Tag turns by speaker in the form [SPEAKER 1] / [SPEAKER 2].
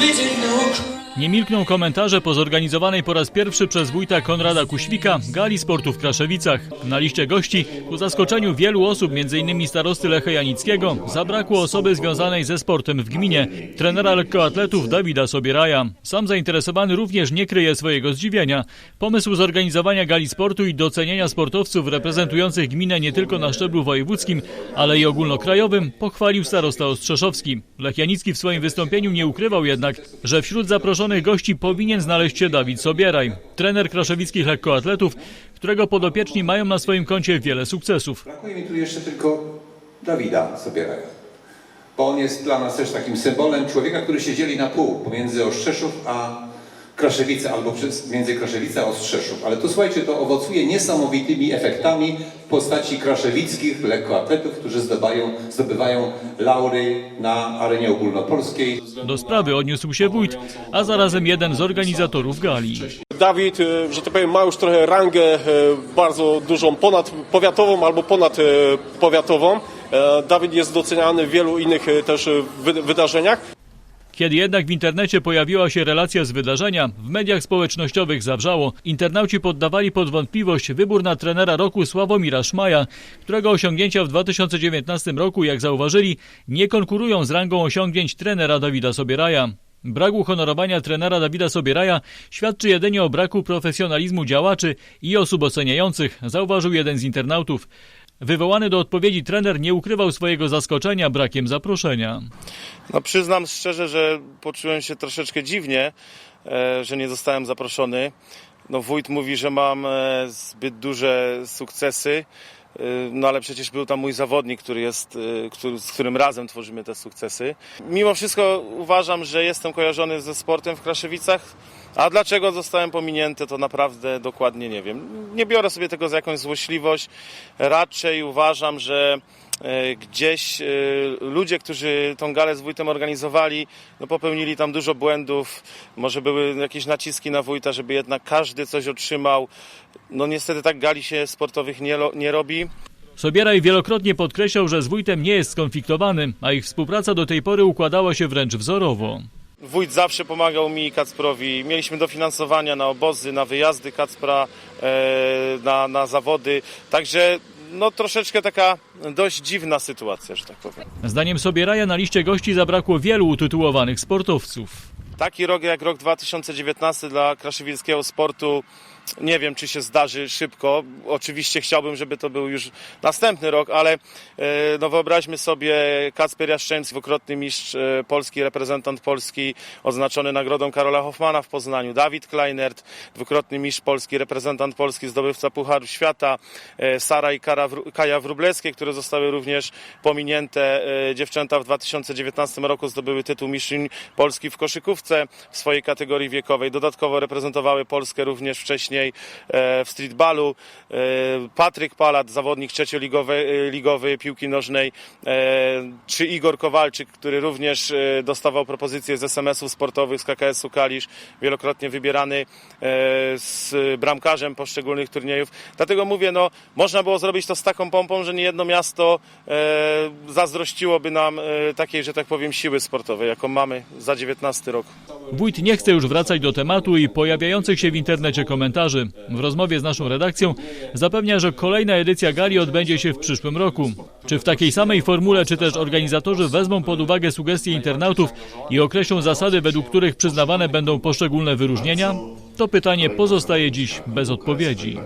[SPEAKER 1] Didn't know.
[SPEAKER 2] Nie milkną komentarze po zorganizowanej po raz pierwszy przez wójta Konrada Kuświka gali sportu w Kraszewicach. Na liście gości, ku zaskoczeniu wielu osób, m.in. starosty Lecha Janickiego, zabrakło osoby związanej ze sportem w gminie, trenera lekkoatletów Dawida Sobieraja. Sam zainteresowany również nie kryje swojego zdziwienia. Pomysł zorganizowania gali sportu i docenienia sportowców reprezentujących gminę nie tylko na szczeblu wojewódzkim, ale i ogólnokrajowym pochwalił starosta Ostrzeszowski. Lech Janicki w swoim wystąpieniu nie ukrywał jednak, że wśród zaproszonych gości powinien znaleźć się Dawid Sobieraj, trener kraszewickich lekkoatletów, którego podopieczni mają na swoim koncie wiele sukcesów.
[SPEAKER 3] Brakuje mi tu jeszcze tylko Dawida Sobieraja. Bo on jest dla nas też takim symbolem człowieka, który się dzieli na pół pomiędzy Ostrzeszów a Kraszewice, albo przez- między Kraszewice a Ostrzeszów. Ale tu słuchajcie, to owocuje niesamowitymi efektami w postaci kraszewickich lekkoatletów, którzy zdobywają, zdobywają laury na arenie ogólnopolskiej.
[SPEAKER 2] Do sprawy odniósł się wójt, a zarazem jeden z organizatorów gali.
[SPEAKER 4] Dawid, e, że tak powiem, ma już trochę rangę e, bardzo dużą, ponadpowiatową albo ponadpowiatową. E, Dawid jest doceniany w wielu innych też wy- wydarzeniach.
[SPEAKER 2] Kiedy jednak w internecie pojawiła się relacja z wydarzenia, w mediach społecznościowych zawrzało. Internauci poddawali pod wątpliwość wybór na trenera roku Sławomira Szmaja, którego osiągnięcia w 2019 roku, jak zauważyli, nie konkurują z rangą osiągnięć trenera Dawida Sobieraja. Brak uhonorowania trenera Dawida Sobieraja świadczy jedynie o braku profesjonalizmu działaczy i osób oceniających, zauważył jeden z internautów. Wywołany do odpowiedzi trener nie ukrywał swojego zaskoczenia brakiem zaproszenia.
[SPEAKER 5] No przyznam szczerze, że poczułem się troszeczkę dziwnie, e, że nie zostałem zaproszony. No wójt mówi, że mam e, zbyt duże sukcesy, no ale przecież był tam mój zawodnik, który jest, e, który, z którym razem tworzymy te sukcesy. Mimo wszystko uważam, że jestem kojarzony ze sportem w Kraszewicach, a dlaczego zostałem pominięty, to naprawdę dokładnie nie wiem. Nie biorę sobie tego za jakąś złośliwość, raczej uważam, że gdzieś e, ludzie, którzy tą galę z wójtem organizowali, no popełnili tam dużo błędów, może były jakieś naciski na wójta, żeby jednak każdy coś otrzymał. No niestety tak gali się sportowych nie, nie robi.
[SPEAKER 2] Sobieraj wielokrotnie podkreślał, że z wójtem nie jest skonfliktowany, a ich współpraca do tej pory układała się wręcz wzorowo.
[SPEAKER 5] Wójt zawsze pomagał mi i Kacprowi. Mieliśmy dofinansowania na obozy, na wyjazdy Kacpra, e, na, na zawody. Także no troszeczkę taka dość dziwna sytuacja, że tak powiem.
[SPEAKER 2] Zdaniem Sobieraja na liście gości zabrakło wielu utytułowanych sportowców.
[SPEAKER 5] Taki rok jak rok 2019 dla kraszewickiego sportu nie wiem, czy się zdarzy szybko. Oczywiście chciałbym, żeby to był już następny rok, ale e, no wyobraźmy sobie Kacper Jaszczębski, dwukrotny mistrz e, Polski, reprezentant Polski, oznaczony nagrodą Karola Hoffmana w Poznaniu, Dawid Kleinert, dwukrotny mistrz Polski, reprezentant Polski, zdobywca Pucharu Świata, e, Sara i Kaja Wróblewskie, które zostały również pominięte. Dziewczęta w 2019 roku zdobyły tytuł mistrzyń Polski w koszykówce w swojej kategorii wiekowej. Dodatkowo reprezentowały Polskę również wcześniej e, w streetballu. E, Patryk Palat, zawodnik trzecioligowy e, ligowy piłki nożnej, czy Igor Kowalczyk, który również dostawał propozycje z SMS-ów sportowych z KKS-u Kalisz, wielokrotnie wybierany z bramkarzem poszczególnych turniejów. Dlatego mówię, no, można było zrobić to z taką pompą, że nie jedno miasto zazdrościłoby nam takiej, że tak powiem, siły sportowej, jaką mamy za 19 rok.
[SPEAKER 2] Wójt nie chce już wracać do tematu i pojawiających się w internecie komentarzy. W rozmowie z naszą redakcją zapewnia, że kolejna edycja gali odbędzie się w przyszłym roku. Czy w takiej samej formule, czy też organizatorzy wezmą pod uwagę sugestie internautów i określą zasady, według których przyznawane będą poszczególne wyróżnienia? To pytanie pozostaje dziś bez odpowiedzi.